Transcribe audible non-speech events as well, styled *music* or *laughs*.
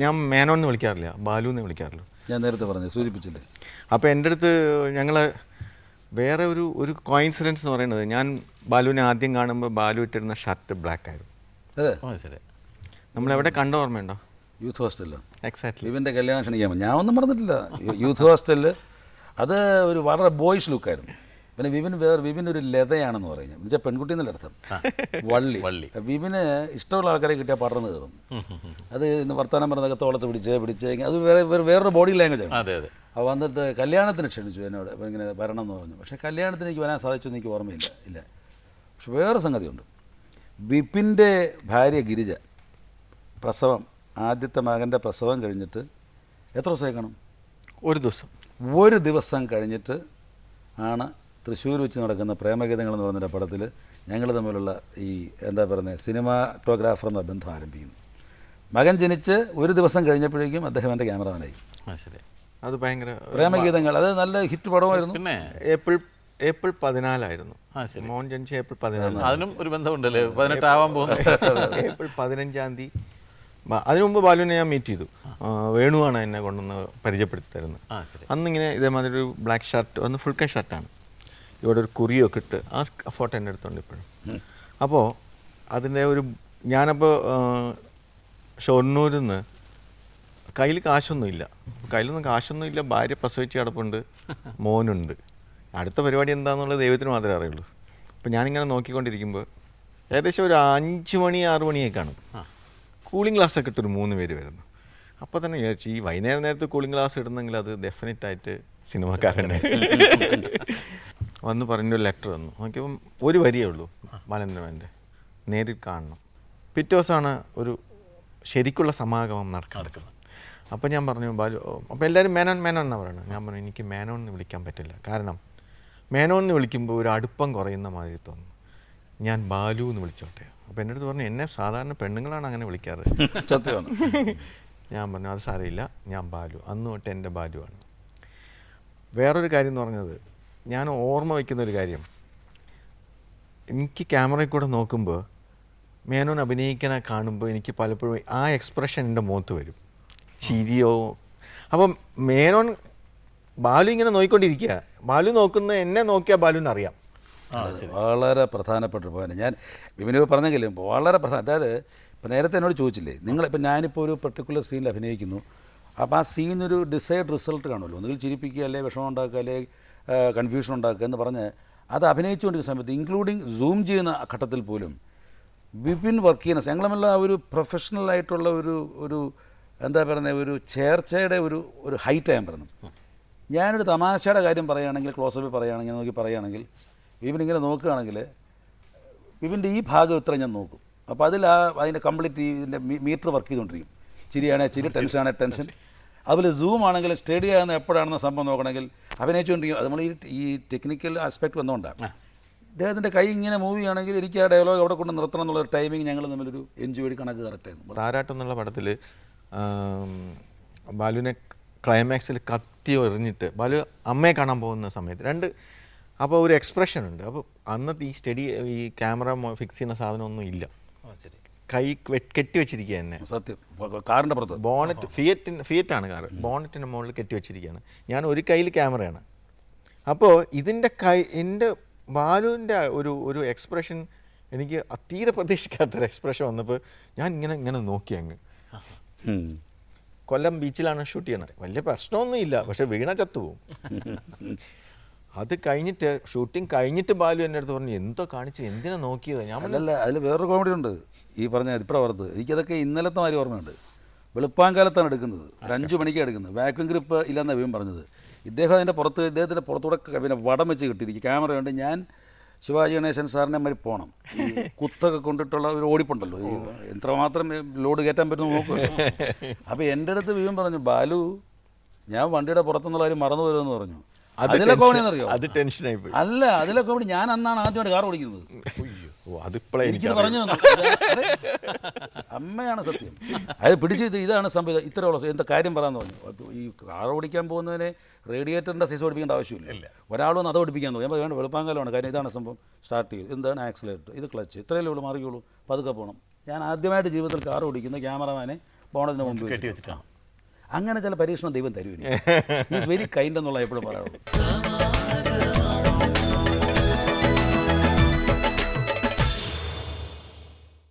ഞാൻ മേനോൻ എന്ന് വിളിക്കാറില്ല ബാലു എന്ന് വിളിക്കാറില്ല. ഞാൻ നേരത്തെ പറഞ്ഞു സൂചിപ്പിച്ചില്ലേ? അപ്പോൾ എന്റെ അടുത്ത് ഞങ്ങൾ വേറെ ഒരു ഒരു കോയിൻസിഡൻസ് എന്ന് പറയുന്നത് ഞാൻ ബാലുവിനെ ആദ്യം കാണുമ്പോൾ ബാലു ഇട്ടിരുന്ന ഷർട്ട് ബ്ലാക്ക് ആയിരുന്നു. അതെ? നമ്മൾ നമ്മളെവിടെ കണ്ട ഓർമ്മയുണ്ടോ? യൂത്ത് ഹോസ്റ്റലിൽ എക്സാക്ട്ലി ഇവന്റെ കല്യാണം ക്ഷണിക്കാൻ. ഞാൻ ഒന്നും പറഞ്ഞിട്ടില്ല യൂത്ത് ഹോസ്റ്റലിൽ അത് ഒരു വളരെ ബോയ്സ് ലുക്കായിരുന്നു പിന്നെ വിപിൻ വേറെ വിപിൻ ഒരു ലതയാണെന്ന് പറയും എന്നുവെച്ചാൽ പെൺകുട്ടി എന്നല്ല അർത്ഥം. വള്ളി. വള്ളി. വിപിന് ഇഷ്ടമുള്ള ആൾക്കാരെ കിട്ടിയാൽ പടർന്നു കയറും. അത് ഇന്ന് വർത്തമാനം പറഞ്ഞതൊക്കെ തോളത്ത് പിടിച്ച് പിടിച്ച് അത് വേറെ വേറെ- വേറൊരു ബോഡി ലാംഗ്വേജ് ആണ്. അതെ അതെ. അപ്പോൾ വന്നിട്ട് കല്യാണത്തിന് ക്ഷണിച്ചു എന്നോട്. അപ്പോൾ ഇങ്ങനെ വരണം എന്ന് പറഞ്ഞു. പക്ഷേ കല്യാണത്തിന് എനിക്ക് വരാൻ സാധിച്ചു എന്ന് എനിക്ക് ഓർമ്മയില്ല. ഇല്ല. പക്ഷെ വേറെ സംഗതിയുണ്ട്. വിപിന്റെ ഭാര്യ ഗിരിജ പ്രസവം ആദ്യത്തെ മകന്റെ പ്രസവം കഴിഞ്ഞിട്ട് എത്ര ദിവസമായി കാണും? ഒരു ദിവസം. ഒരു ദിവസം കഴിഞ്ഞിട്ട് ആണ് തൃശ്ശൂർ വെച്ച് നടക്കുന്ന പ്രേമഗീതങ്ങൾ എന്ന് പറഞ്ഞൊരു പടത്തിൽ ഞങ്ങൾ തമ്മിലുള്ള ഈ എന്താ പറയുന്നത് സിനിമാറ്റോഗ്രാഫർ എന്ന ബന്ധം ആരംഭിക്കുന്നു. മകൻ ജനിച്ച് ഒരു ദിവസം കഴിഞ്ഞപ്പോഴേക്കും അദ്ദേഹം എന്റെ ക്യാമറമാനായി. അത് ഭയങ്കര പ്രേമഗീതങ്ങൾ അത് നല്ല ഹിറ്റ് പടമായിരുന്നു. പിന്നെ ഏപ്രിൽ ഏപ്രിൽ പതിനാലായിരുന്നു. മോഹൻ ജനിച്ച ഏപ്രിൽ പതിനാല്. അതിനും ഒരു ബന്ധമുണ്ടല്ലേ? പതിനെട്ടാവാൻ പോകുന്നത് ഏപ്രിൽ പതിനഞ്ചാം തീയതി. അതിനു മുമ്പ് ബാലുവിനെ ഞാൻ മീറ്റ് ചെയ്തു. വേണുവാണ് എന്നെ കൊണ്ടുവന്ന് പരിചയപ്പെടുത്തി തരുന്നത് അന്നിങ്ങനെ ഇതേമാതിരി ഒരു ബ്ലാക്ക് ഷർട്ട് ഒന്ന് ഫുൾ കൈ ഷർട്ടാണ് ഇവിടെ ഒരു കുറിയൊക്കെ ഇട്ട് ആ ഫോട്ടോ എന്റെ അടുത്തുണ്ട് ഇപ്പോഴും. അപ്പോൾ അതിന്റെ ഒരു ഞാനപ്പോൾ ഷൊർണൂരിൽ നിന്ന് കയ്യിൽ കാശൊന്നുമില്ല. കയ്യിലൊന്നും കാശൊന്നും ഇല്ല ഭാര്യ പ്രസവിച്ച് കിടപ്പുണ്ട്. മോനുണ്ട്. അടുത്ത പരിപാടി എന്താണെന്നുള്ളത് ദൈവത്തിന് മാത്രമേ അറിയുള്ളൂ. അപ്പോൾ ഞാനിങ്ങനെ നോക്കിക്കൊണ്ടിരിക്കുമ്പോൾ ഏകദേശം ഒരു അഞ്ച് മണി ആറ് മണിയൊക്കെ കാണും കൂളിംഗ് ഗ്ലാസ് ഒക്കെ ഇട്ടൊരു മൂന്ന് പേര് വരുന്നു. അപ്പോൾ തന്നെ വിചാരിച്ചു ഈ വൈകുന്നേരം നേരത്ത് കൂളിംഗ് ഗ്ലാസ് ഇടുന്നെങ്കിൽ അത് ഡെഫിനറ്റ് ആയിട്ട് സിനിമക്കാരനെ വന്ന് പറഞ്ഞൊരു ലെറ്റർ തന്നു. നോക്കിയപ്പം ഒരു വരിയേ ഉള്ളൂ ബാലചന്ദ്രമേന്റെ നേരിൽ കാണണം. പിറ്റേ ദിവസമാണ് ഒരു ശരിക്കുള്ള സമാഗമം നടക്കുന്നത്. അപ്പോൾ ഞാൻ പറഞ്ഞു ബാലു അപ്പോൾ എല്ലാവരും മേനോൻ മേനോൻ എന്നാണ് പറയുന്നത് ഞാൻ പറഞ്ഞു എനിക്ക് മേനോൻ എന്ന് വിളിക്കാൻ പറ്റില്ല. കാരണം മേനോൻ എന്ന് വിളിക്കുമ്പോൾ ഒരു അടുപ്പം കുറയുന്ന മാതിരി തോന്നുന്നു ഞാൻ ബാലു എന്ന് വിളിച്ചോട്ടെ. അപ്പോൾ എന്റെ അടുത്ത് പറഞ്ഞു എന്നെ സാധാരണ പെണ്ണുങ്ങളാണ് അങ്ങനെ വിളിക്കാറ്. *laughs* സത്യമാണ് ഞാൻ പറഞ്ഞു അത് സാരമില്ല. ഞാൻ ബാലു. അന്ന് തൊട്ട് എന്റെ ബാലുവാണ്. വേറൊരു കാര്യം എന്ന് പറഞ്ഞത് ഞാൻ ഓർമ്മ വയ്ക്കുന്ന ഒരു കാര്യം. എനിക്ക് ക്യാമറയിൽ കൂടെ നോക്കുമ്പോൾ മേനോൻ അഭിനയിക്കണ കാണുമ്പോൾ എനിക്ക് പലപ്പോഴും ആ എക്സ്പ്രഷൻ എന്റെ മുഖത്ത് വരും. ചിരിയോ. അപ്പം മേനോൻ ബാലു ഇങ്ങനെ നോക്കിക്കൊണ്ടിരിക്കുക ബാലു നോക്കുന്ന എന്നെ നോക്കിയാൽ ബാലുവിന് അറിയാം. വളരെ പ്രധാനപ്പെട്ട പോയിന്റ് ഞാൻ വിമനോ പറഞ്ഞെങ്കിലും വളരെ പ്രധാന അതായത് ഇപ്പം നേരത്തെ എന്നോട് ചോദിച്ചില്ലേ നിങ്ങളിപ്പോൾ ഞാനിപ്പോൾ ഒരു പെർട്ടിക്കുലർ സീനിൽ അഭിനയിക്കുന്നു. അപ്പോൾ ആ സീനൊരു ഡിസൈഡ് റിസൾട്ട് കാണുമല്ലോ. ഒന്നുകിൽ ചിരിപ്പിക്കുക അല്ലെങ്കിൽ വിഷമം ഉണ്ടാക്കുക അല്ലെ കൺഫ്യൂഷൻ ഉണ്ടാക്കുക എന്ന് പറഞ്ഞ് അത് അഭിനയിച്ചുകൊണ്ടിരിക്കുന്ന സമയത്ത് ഇൻക്ലൂഡിങ് സൂം ചെയ്യുന്ന ഘട്ടത്തിൽ പോലും വിപിൻ വർക്ക് ചെയ്യുന്ന ഞങ്ങളുമെല്ലാം ഒരു പ്രൊഫഷണൽ ആയിട്ടുള്ള ഒരു ഒരു എന്താ പറയുന്നത് ഒരു ചേർച്ചയുടെ ഒരു ഒരു ഹൈറ്റ് ഞാൻ പറയുന്നത് ഞാനൊരു തമാശയുടെ കാര്യം പറയുകയാണെങ്കിൽ ക്ലോസപ്പിൽ പറയുകയാണെങ്കിൽ നോക്കി പറയുകയാണെങ്കിൽ വിപിൻ ഇങ്ങനെ നോക്കുകയാണെങ്കിൽ വിപിന്റെ ഈ ഭാഗം ഇത്ര ഞാൻ നോക്കും. അപ്പോൾ അതിൽ ആ അതിന്റെ കംപ്ലീറ്റ് ഇതിന്റെ മീറ്റർ വർക്ക് ചെയ്തുകൊണ്ടിരിക്കും. ചിരിയാണെങ്കിൽ ചിരി ടെൻഷനാണെങ്കിൽ ടെൻഷൻ അതുപോലെ സൂം ആണെങ്കിൽ സ്റ്റഡി ആകുന്ന എപ്പോഴാണെന്ന സംഭവം നോക്കണമെങ്കിൽ അഭിനയിച്ചുകൊണ്ടിരിക്കും അത് നമ്മൾ ഈ ഈ ടെക്നിക്കൽ ആസ്പെക്ട് വന്നുകൊണ്ടാണ് അദ്ദേഹത്തിന്റെ കൈ ഇങ്ങനെ മൂവ് ചെയ്യുകയാണെങ്കിൽ എനിക്ക് ആ ഡയലോഗ് അവിടെ കൊണ്ട് നിർത്തണം എന്നുള്ള ടൈമിംഗ് ടൈമിങ് ഞങ്ങൾ തമ്മിലൊരു എൻജോയ് വഴി കണക്ക് കറക്റ്റായിരുന്നു താരാട്ടം എന്നുള്ള പടത്തിൽ ബാലുവിനെ ക്ലൈമാക്സിൽ കത്തി എറിഞ്ഞിട്ട് ബാലു അമ്മയെ കാണാൻ പോകുന്ന സമയത്ത് രണ്ട് അപ്പോൾ ഒരു എക്സ്പ്രഷൻ ഉണ്ട്. അപ്പോൾ അന്നത്തെ ഈ സ്റ്റഡി ഈ ക്യാമറ ഫിക്സ് ചെയ്യുന്ന സാധനമൊന്നും ഇല്ല. ശരി. കൈ കെട്ടിവെച്ചിരിക്കുക കെട്ടി വെച്ചിരിക്കുക എന്നെ. സത്യം. കാറിന്റെ പുറത്ത്. Bonnet ഫിയറ്റിന് ഫിയറ്റാണ് car. ബോണറ്റിന്റെ മുകളിൽ കെട്ടി വെച്ചിരിക്കുകയാണ്. ഞാൻ ഒരു കയ്യിൽ ക്യാമറയാണ്. അപ്പോൾ ഇതിന്റെ കൈ എന്റെ ബാലുവിന്റെ ഒരു ഒരു എക്സ്പ്രഷൻ എനിക്ക് തീരെ പ്രതീക്ഷിക്കാത്തൊരു എക്സ്പ്രഷൻ വന്നപ്പോൾ ഞാൻ ഇങ്ങനെ ഇങ്ങനെ നോക്കി അങ്ങ്. കൊല്ലം ബീച്ചിലാണ് ഷൂട്ട് ചെയ്യുന്നത്. വലിയ പ്രശ്നമൊന്നുമില്ല പക്ഷെ വീണ ചത്തുപോകും. അത് കഴിഞ്ഞിട്ട് ഷൂട്ടിംഗ് കഴിഞ്ഞിട്ട് ബാലു എന്റെ അടുത്ത് പറഞ്ഞു എന്തോ കാണിച്ചു? എന്തിനാ നോക്കിയത്? ഞാൻ അല്ലല്ല അതിൽ വേറൊരു കോമഡി ഉണ്ട്. ഈ പറഞ്ഞ ഇപ്പഴാ ഓർത്ത് എനിക്കതൊക്കെ ഇന്നലത്തെ മാതിരി ഓർമ്മയുണ്ട്. വെളുപ്പാങ്കാലത്താണ് എടുക്കുന്നത്. ഒരു അഞ്ച് മണിക്കാണ് എടുക്കുന്നത്. വാക്വം ഗ്രിപ്പ് ഇല്ലെന്നാണ് വീം പറഞ്ഞത്. ഇദ്ദേഹം അതിന്റെ പുറത്ത് ഇദ്ദേഹത്തിന്റെ പുറത്തൂടെ പിന്നെ വടം വെച്ച് കിട്ടിയിരിക്കും. ക്യാമറയുണ്ട് ഞാൻ ശിവാജി ഗണേശൻ സാറിനെ മാതിരി പോകണം കുത്തൊക്കെ കൊണ്ടിട്ടുള്ള ഒരു ഓടിപ്പുണ്ടല്ലോ. എത്രമാത്രം ലോഡ് കയറ്റാൻ പറ്റുന്ന നോക്കുമല്ലോ അപ്പോൾ എന്റെ അടുത്ത് വീം പറഞ്ഞു ബാലു ഞാൻ വണ്ടിയുടെ പുറത്തുനിന്നുള്ള കാര്യം മറന്നു വരുമെന്ന് പറഞ്ഞു. അതിലൊക്കെ അതിലെ കോമഡി എന്നറിയോ? അത് ടെൻഷനായി അല്ല അതിലെ കോമഡി ഞാൻ അന്നാണ് ആദ്യമായിട്ട് കാർ ഓടിക്കുന്നത്. ഓ അതിപ്പോഴേ എനിക്ക് പറഞ്ഞു തന്നു? *laughs* അതെ. അമ്മയാണ് സത്യം. അത് പിടിച്ച് ഇത് ഇതാണ് സംഭവം ഇത്രയുള്ള എന്താ കാര്യം പറയാന്ന് പറഞ്ഞു അപ്പോൾ ഈ കാർ ഓടിക്കാൻ പോകുന്നതിനെ റേഡിയേറ്ററിന്റെ സൈസ് ഓടിപ്പിക്കേണ്ട ആവശ്യമില്ല. ഒരാളൊന്ന് അത് ഓടിപ്പിക്കാൻ തോന്നി അപ്പോൾ വേണ്ട വെളുപ്പാങ്കലമാണ് കാര്യം ഇതാണ് സംഭവം. സ്റ്റാർട്ട് ചെയ്ത്. എന്താണ് ആക്സിലേറ്റർ ഇത് ക്ലച്ച് ഇത്രയല്ലേ ഉള്ളൂ മാറിയുള്ളൂ പതുക്കെ പോകണം ഞാൻ ആദ്യമായിട്ട് ജീവിതത്തിൽ കാർ ഓടിക്കുന്ന ക്യാമറമാനെ പോണതിന് മുമ്പ് കെട്ടി വെച്ചിട്ടാണ് അങ്ങനെ ചില പരീക്ഷണം ദൈവം തരുവിനെ ഈസ് വെരി കൈൻഡ് എന്നുള്ള എപ്പോഴും പറയാറുള്ളൂ. *laughs*